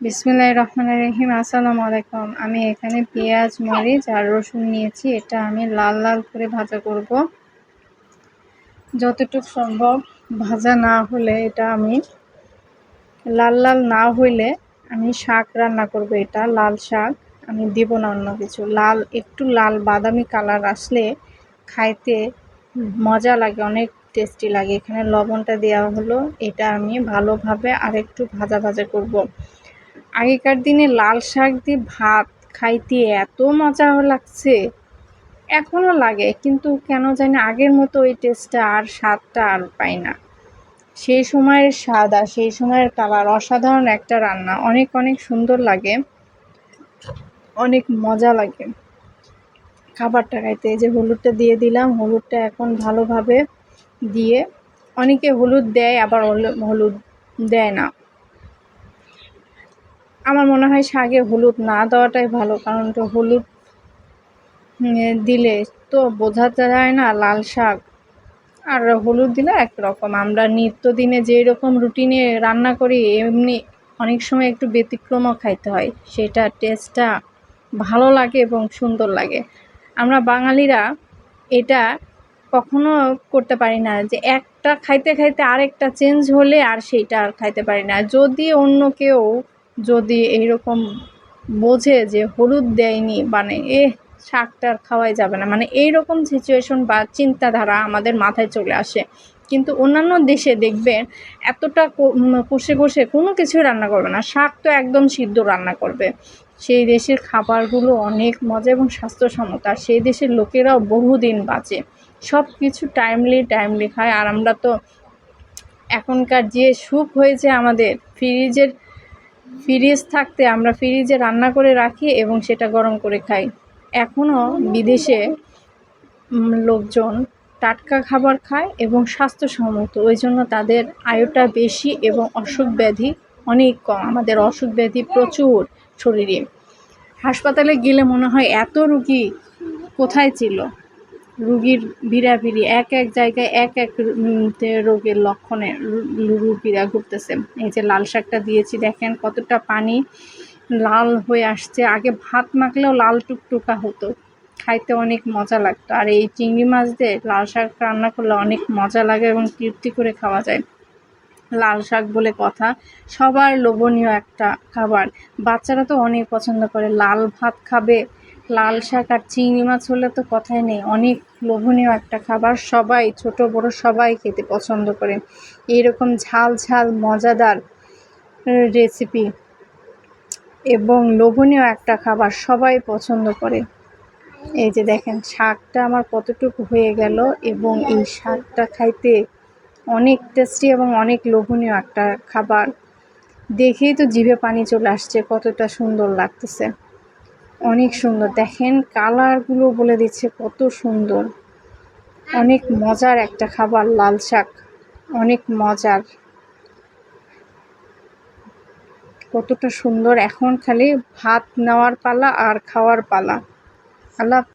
বিসমিল্লাহির রহমানির রহিম, আসসালামু আলাইকুম। আমি এখানে পেঁয়াজ, মরিচ আর রসুন নিয়েছি। এটা আমি লাল লাল করে ভাজা করব। যতটুকু সম্ভব ভাজা না হলে এটা আমি লাল লাল না হইলে আমি শাক রান্না করব এটা, লাল শাক। আমি দিব না অন্য কিছু। লাল, একটু লাল বাদামি কালার আসলে খাইতে মজা লাগে, অনেক টেস্টি লাগে। এখানে লবণটা দেওয়া হলো। এটা আমি ভালোভাবে আরেকটু ভাজা ভাজা করব। আগেকার দিনে লাল শাক দিয়ে ভাত খাইতে এত মজা লাগছে। এখনও লাগে, কিন্তু কেন জানি আগের মতো ওই টেস্টটা আর স্বাদটা আর পাই না। সেই সময়ের স্বাদ আর সেই সময়ের কালার অসাধারণ একটা রান্না। অনেক অনেক সুন্দর লাগে। অনেক মজা লাগে। খাবারটা খাইতে যে হলুদটা দিয়ে দিলাম, হলুদটা এখন ভালোভাবে দিয়ে অনেকে হলুদ দেয়, আবার হলুদ দেয় না। আমার মনে হয় শাকে হলুদ না দেওয়াটাই ভালো, কারণ তো হলুদ দিলে তো বোঝা যায় না লাল শাক। আর হলুদ দিলে একরকম। আমরা নিত্যদিনে যেই রকম রুটিনে রান্না করি, এমনি অনেক সময় একটু ব্যতিক্রমও খাইতে হয়। সেটা টেস্টটা ভালো লাগে এবং সুন্দর লাগে। আমরা বাঙালিরা এটা কখনো করতে পারি না যে একটা খাইতে খাইতে আরেকটা চেঞ্জ হলে আর সেইটা আর খাইতে পারি না। যদি অন্য কেউ যদি এইরকম বোঝে যে হলুদ দেয়নি মানে এ শাকটার খাওয়াই যাবে না। মানে এই রকম সিচুয়েশন বা চিন্তাধারা আমাদের মাথায় চলে আসে। কিন্তু অন্যান্য দেশে দেখবেন এতটা কষে কষে কোনো কিছুই রান্না করবে না। শাক তো একদম সিদ্ধ রান্না করবে। সেই দেশের খাবারগুলো অনেক মজা এবং স্বাস্থ্যসম্মত। আর সেই দেশের লোকেরাও বহুদিন বাঁচে। সব কিছু টাইমলি টাইমলি খায়। আর আমরা তো এখনকার যে সুখ হয়েছে আমাদের ফ্রিজের ফ্রিজ থাকতে আমরা ফ্রিজে রান্না করে রাখি এবং সেটা গরম করে খাই। এখনও বিদেশে লোকজন টাটকা খাবার খায় এবং স্বাস্থ্যসম্মত, ওই জন্য তাদের আয়ুটা বেশি এবং অসুখ ব্যাধি অনেক কম। আমাদের অসুখ ব্যাধি প্রচুর শরীরে। হাসপাতালে গেলে মনে হয় এত রুগী কোথায় ছিল? রুগীর ভিড়াভিড়ি, এক এক জায়গায় এক এক রোগের লক্ষণে রুগীরা ঘুরতেছে। এই যে লাল শাকটা দিয়েছি, দেখেন কতটা পানি লাল হয়ে আসছে। আগে ভাত মাখলেও লাল টুকটুকা হতো, খাইতে অনেক মজা লাগতো। আর এই চিংড়ি মাছ দিয়ে লাল শাক রান্না করলে অনেক মজা লাগে এবং তৃপ্তি করে খাওয়া যায়। লাল শাক বলে কথা, সবার লোভনীয় একটা খাবার। বাচ্চারা তো অনেক পছন্দ করে, লাল ভাত খাবে লাল শাক আর চিংড়ি মাছ হলে তো কথাই নেই। অনেক লোভনীয় একটা খাবার। সবাই, ছোট, বড় সবাই খেতে পছন্দ করে। এইরকম ঝাল ঝাল, মজাদার রেসিপি এবং লোভনীয় একটা খাবার সবাই পছন্দ করে। এই যে দেখেন, শাকটা আমার কতটুকু হয়ে গেল এবং এই শাকটা খাইতে অনেক টেস্টি এবং অনেক লোভনীয় একটা খাবার। দেখেই তো জিভে পানি চলে আসছে, কতটা সুন্দর লাগতেছে। অনেক সুন্দর। দেখেন কালারগুলো বলে দিচ্ছে কত সুন্দর। অনেক মজার একটা খাবার, লাল শাক। অনেক মজার। কতটা সুন্দর। এখন খালি ভাত নেওয়ার পালা আর খাওয়ার পালা। আল্লাহ